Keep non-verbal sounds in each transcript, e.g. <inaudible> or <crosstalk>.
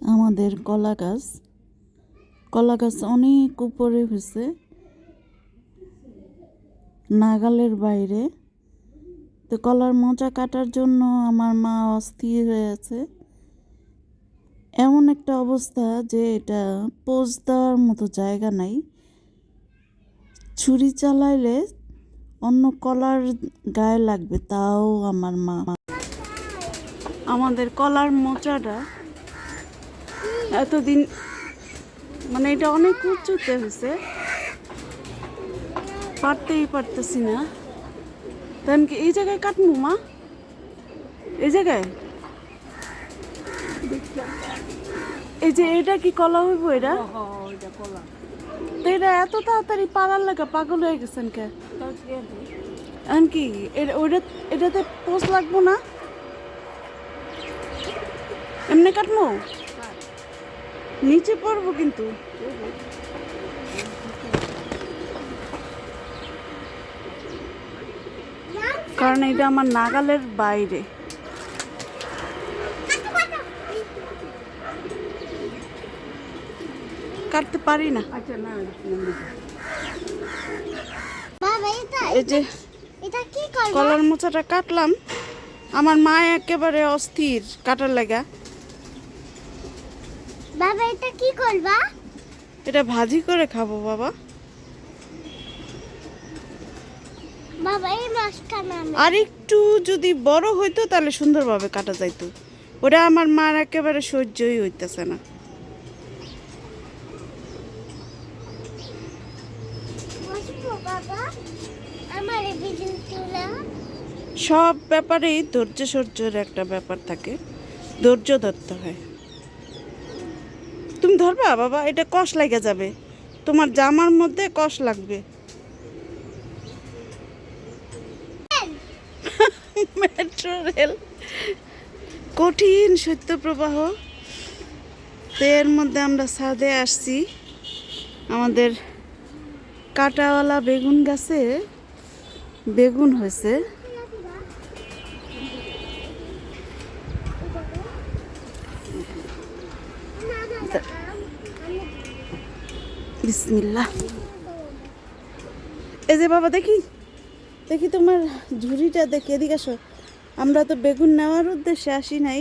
আমাদের কলা গাছ। কলা গাছ অনেক উপরে হয়েছে। নাগালের বাইরে। তো কলার মোচা কাটার জন্য আমার মা অস্থির হয়ে আছে। এমন একটা অবস্থা যে এটা পোজ দেওয়ার মতো জায়গা নাই। ছুরি চালাইলে অন্য কলার গায়ে লাগবে, তাও আমার মা। আমাদের কলার মোচাটা এতদিন মানে এটা অনেক উঁচুতে হয়েছে পারতেই পারতেছি না। তাই আমি কি এই জায়গায় কাটমু মা? এই জায়গায়? এই যে এটা কি কলা হইব এটা? এটা এত তাড়াতাড়ি পালার লাগা পাগল হয়ে গেছেন কে? কি ওইটা এটাতে পোষ লাগবো না? এমনি কাটবো নিচে পড়ব কিন্তু। কারণ এটা আমার নাগালের বাইরে। কাটতে পারি না। এই যে কি করব কলার মোচাটা কাটলাম। আমার মা একেবারে অস্থির কাটার লাগা। বাবা এটা কি করবা? এটা ভাজি করে খাব বাবা। বাবা এই মাছটা নামে। আর একটু যদি বড় হইতো তাহলে সুন্দরভাবে কাটা যাইতো। ওটা আমার মার একেবারে সহ্যই হইতেছে না। সব ব্যাপারেই ধৈর্য সহ্যের একটা ব্যাপার থাকে। ধৈর্য ধরতে হয়। তুমি ধরবা? বাবা এটা কষ লাগে যাবে। তোমার জামার মধ্যে কষ লাগবে। <laughs> Metro rail. কঠিন শৈত্যপ্রবাহ তো এর মধ্যে আমরা ছাদে আসছি। আমাদের কাটাওয়ালা বেগুন গাছে বেগুন হয়েছে। বিসমিল্লাহ এই যে বাবা দেখি। দেখি তোমার ঝুড়িটা দেখি এদিকে আসো। আমরা তো বেগুন নেওয়ার উদ্দেশ্যে আসি নাই।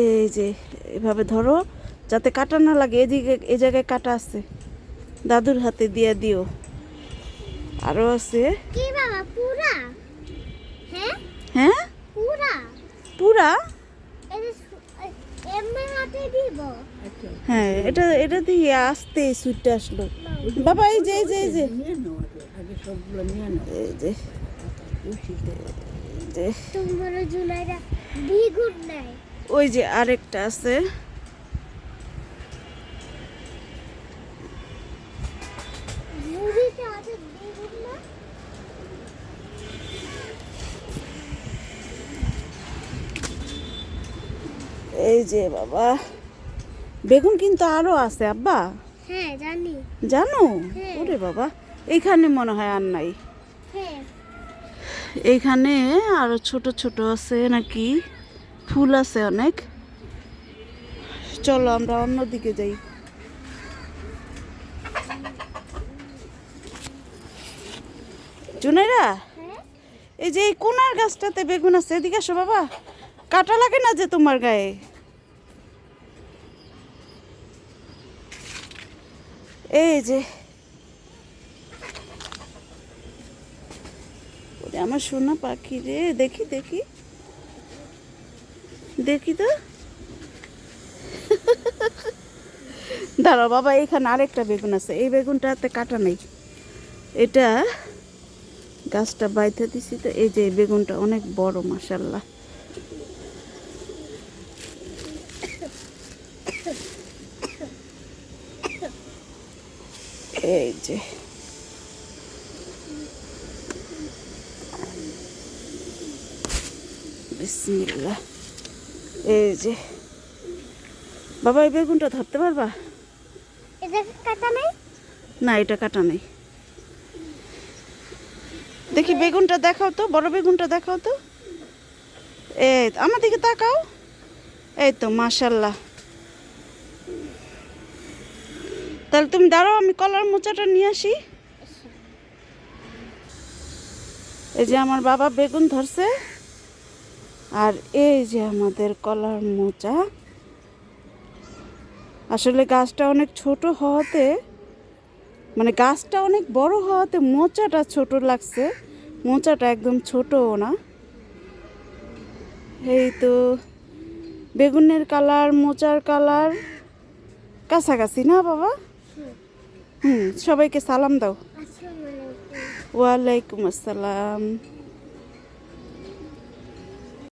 এই যে এভাবে ধরো যাতে কাটা না লাগে এদিকে এ জায়গায় কাটা আছে। দাদুর হাতে দিয়ে দিও। আরও আছে। পুরা? হ্যাঁ? হ্যাঁ? পুরা? পুরা এটা এমনি হাতে দিব হ্যাঁ এটা এটা দিয়ে আসতে সুইটটা আসলো। বাবা এই যে এই যে এই যে। ওই যে আরেকটা আছে। এই যে বাবা। বেগুন কিন্তু আরও আছে আব্বা। হ্যাঁ জানি। জানো? হ্যাঁ। ওরে বাবা এইখানে মনে হয় আর নাই। হ্যাঁ। এইখানে আরও ছোট ছোট আছে নাকি? ফুল আছে অনেক। চলো আমরা অন্যদিকে যাই। জুনেরা? এই যে এই কোনার গাছটাতে বেগুন আছে এদিকে আসো বাবা। কাটা লাগে না যে তোমার গায়ে? এই যে। আমার সোনা পাখি রে, দেখি দেখি। দেখি তো। <laughs> দাঁড়াও বাবা, এখানে আরেকটা বেগুন আছে। এই বেগুনটাতে কাটা নেই। এটা গাছটা বাইতে দিছি তো, এই যে বেগুনটা অনেক বড় মাসাল্লাহ এই যে। এই যে। বাবা এই বেগুনটা ধরতে পারবা? কাটা নাই? না এটা কাটা নেই। দেখি বেগুনটা দেখাও তো বড় বেগুনটা দেখাও তো। এ আমার দিকে তাকাও। এই তো মাশাল্লাহ। তাহলে তুমি দাঁড়াও, আমি কলার মোচাটা নিয়ে আসি। এই যে আমার বাবা বেগুন ধরছে, আর এই যে আমাদের কলার মোচা। আসলে গাছটা অনেক ছোট হওয়াতে মানে গাছটা অনেক বড় হওয়াতে মোচাটা ছোট লাগছে, মোচাটা একদম ছোটও না। এই তো, বেগুনের কালার, মোচার কালার, কাছাকাছি না বাবা? হুম সবাইকে সালাম দাও। ওয়ালাইকুম আসসালাম।